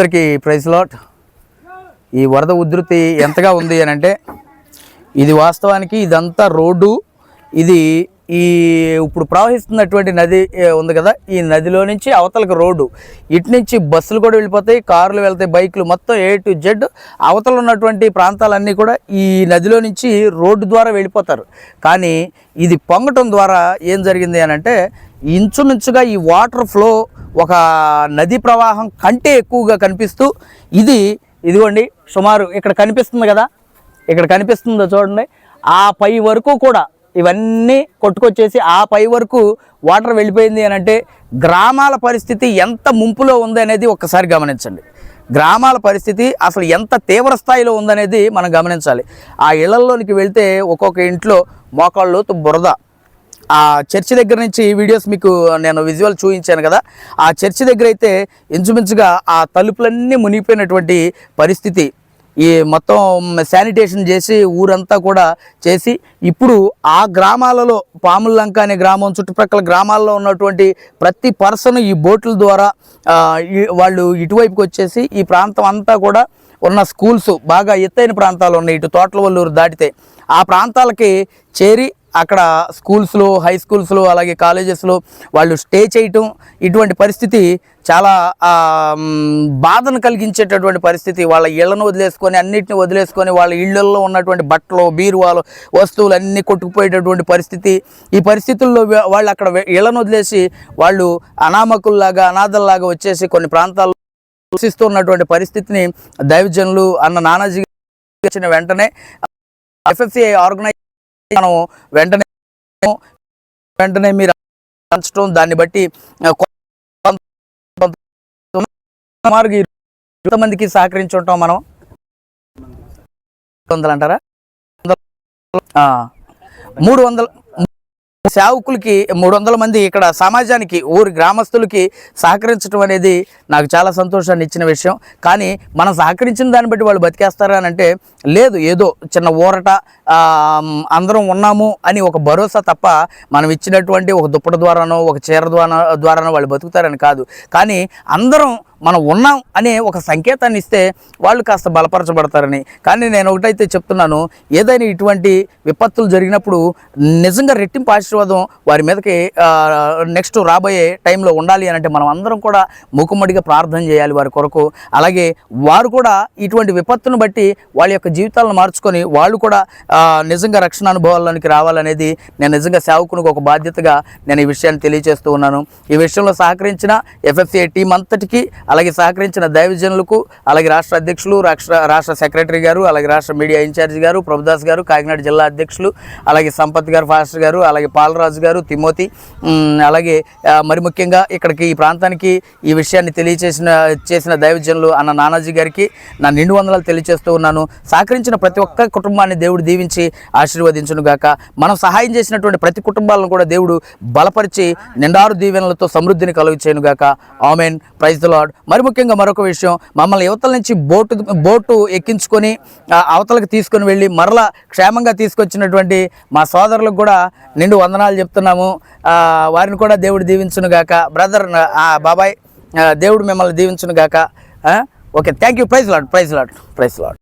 అందరికీ praise lot. ఈ వరద ఉధృతి ఎంతగా ఉంది అని అంటే ఇది వాస్తవానికి ఇదంతా రోడ్డు. ఇది ఈ ఇప్పుడు ప్రవహిస్తున్నటువంటి నది ఉంది కదా ఈ నదిలో నుంచి అవతలకు రోడ్డు. ఇటు నుంచి బస్సులు కూడా వెళ్ళిపోతాయి కార్లు వెళ్తాయి బైకులు మొత్తం ఏ టు జెడ్ అవతల ఉన్నటువంటి ప్రాంతాలన్నీ కూడా ఈ నదిలో నుంచి రోడ్డు ద్వారా వెళ్ళిపోతారు. కానీ ఇది పొంగటం ద్వారా ఏం జరిగింది అని అంటే ఇంచుమించుగా ఈ వాటర్ ఫ్లో ఒక నది ప్రవాహం కంటే ఎక్కువగా కనిపిస్తూ ఇది ఇదిగోండి సుమారు ఇక్కడ కనిపిస్తుంది కదా? ఇక్కడ కనిపిస్తుందో చూడండి. ఆ పై వరకు కూడా ఇవన్నీ కొట్టుకొచ్చేసి ఆ పై వరకు వాటర్ వెళ్ళిపోయింది అని అంటే గ్రామాల పరిస్థితి ఎంత ముంపులో ఉంది అనేది ఒక్కసారి గమనించండి. గ్రామాల పరిస్థితి అసలు ఎంత తీవ్ర స్థాయిలో ఉందనేది మనం గమనించాలి. ఆ ఇళ్ళలోనికి వెళ్తే ఒక్కొక్క ఇంట్లో మోకాళ్ళు బురద. ఆ చర్చి దగ్గర నుంచి వీడియోస్ మీకు నేను విజువల్ చూపించాను కదా. ఆ చర్చి దగ్గర అయితే ఇంచుమించుగా ఆ తలుపులన్నీ మునిగిపోయినటువంటి పరిస్థితి. ఈ మొత్తం శానిటేషన్ చేసి ఊరంతా కూడా చేసి ఇప్పుడు ఆ గ్రామాలలో పాములంక అనే గ్రామం చుట్టుప్రక్కల గ్రామాల్లో ఉన్నటువంటి ప్రతి పర్సన్ ఈ బోట్ల ద్వారా వాళ్ళు ఇటువైపుకి వచ్చేసి ఈ ప్రాంతం అంతా కూడా ఉన్న స్కూల్స్ బాగా ఎత్తైన ప్రాంతాలు ఉన్నాయి. ఇటు తోటల వల్లూరు దాటితే ఆ ప్రాంతాలకి చేరి అక్కడ స్కూల్స్లో హై స్కూల్స్లో అలాగే కాలేజెస్లో వాళ్ళు స్టే చేయటం ఇటువంటి పరిస్థితి చాలా బాధను కలిగించేటటువంటి పరిస్థితి. వాళ్ళ ఇళ్ళను వదిలేసుకొని అన్నిటిని వదిలేసుకొని వాళ్ళ ఇళ్ళలో ఉన్నటువంటి బట్టలు బీరువాలు వస్తువులు అన్నీ కొట్టుకుపోయేటటువంటి పరిస్థితి. ఈ పరిస్థితుల్లో వాళ్ళు అక్కడ ఇళ్ళను వదిలేసి వాళ్ళు అనామకుల్లాగా అనాథల్లాగా వచ్చేసి కొన్ని ప్రాంతాల్లో ఉన్నటువంటి పరిస్థితిని దైవజనులు అన్న నానాజీ వచ్చిన వెంటనే ఎఫ్ఎఫ్సిఐ ఆర్గనైజ్ మనం వెంటనే వెంటనే మీరు అంచడం దాన్ని బట్టి ఆ, కొంత- మందికి సహకరించి మనం. వందలు అంటారా? మూడు వందలు సేవకులకి మూడు వందల మంది ఇక్కడ సమాజానికి ఊరి గ్రామస్తులకి సహకరించడం అనేది నాకు చాలా సంతోషాన్ని ఇచ్చిన విషయం. కానీ మనం సహకరించిన దాన్ని బట్టి వాళ్ళు బతికేస్తారా అని అంటే లేదు ఏదో చిన్న ఊరట అందరం ఉన్నాము అని ఒక భరోసా తప్ప మనం ఇచ్చినటువంటి ఒక దుప్పటి ద్వారానో ఒక చీర ద్వారా ద్వారానో వాళ్ళు బతుకుతారని కాదు. కానీ అందరం మనం ఉన్నాం అనే ఒక సంకేతాన్ని ఇస్తే వాళ్ళు కాస్త బలపరచబడతారని. కానీ నేను ఒకటైతే చెప్తున్నాను ఏదైనా ఇటువంటి విపత్తులు జరిగినప్పుడు నిజంగా రెట్టింపు ఆశీర్వాదం వారి మీదకి నెక్స్ట్ రాబోయే టైంలో ఉండాలి అని అంటే మనం అందరం కూడా ముఖమ్మడిగా ప్రార్థన చేయాలి వారి కొరకు. అలాగే వారు కూడా ఇటువంటి విపత్తును బట్టి వాళ్ళ యొక్క జీవితాలను మార్చుకొని వాళ్ళు కూడా నిజంగా రక్షణ అనుభవాల్లోనికి రావాలనేది నేను నిజంగా సేవకునికి ఒక బాధ్యతగా నేను ఈ విషయాన్ని తెలియజేస్తూ ఉన్నాను. ఈ విషయంలో సహకరించిన ఎఫ్ఎఫ్సిఐ టీం అంతటికి అలాగే సహకరించిన దైవజనులకు అలాగే రాష్ట్ర అధ్యక్షులు రాష్ట్ర రాష్ట్ర సెక్రటరీ గారు అలాగే రాష్ట్ర మీడియా ఇన్ఛార్జ్ గారు ప్రభుదాస్ గారు కాకినాడ జిల్లా అధ్యక్షులు అలాగే సంపత్ గారు ఫాస్టర్ గారు అలాగే పాలరాజు గారు తిమోతి అలాగే మరి ముఖ్యంగా ఇక్కడికి ఈ ప్రాంతానికి ఈ విషయాన్ని తెలియచేసిన చేసిన దైవజనులు అన్న నానాజీ గారికి నా నిండు వందలు తెలియజేస్తూ ఉన్నాను. సహకరించిన ప్రతి ఒక్క కుటుంబాన్ని దేవుడు దీవించి ఆశీర్వదించును గాక. మనం సహాయం చేసినటువంటి ప్రతి కుటుంబాలను కూడా దేవుడు బలపరిచి నిండారు దీవెనలతో సమృద్ధిని కలుగు చేయను గాక. ఆమెన్. ప్రైజ్ ద లాడ్ మరి ముఖ్యంగా మరొక విషయం మమ్మల్ని యువతల నుంచి బోటు బోటు ఎక్కించుకొని అవతలకు తీసుకొని వెళ్ళి మరలా క్షేమంగా తీసుకొచ్చినటువంటి మా సోదరులకు కూడా నిండు వందనాలు చెప్తున్నాము. వారిని కూడా దేవుడు దీవించును గాక. బ్రదర్ బాబాయ్ దేవుడు మిమ్మల్ని దీవించును గాక. Okay. Thank you. Praise Lord praise Lord praise Lord.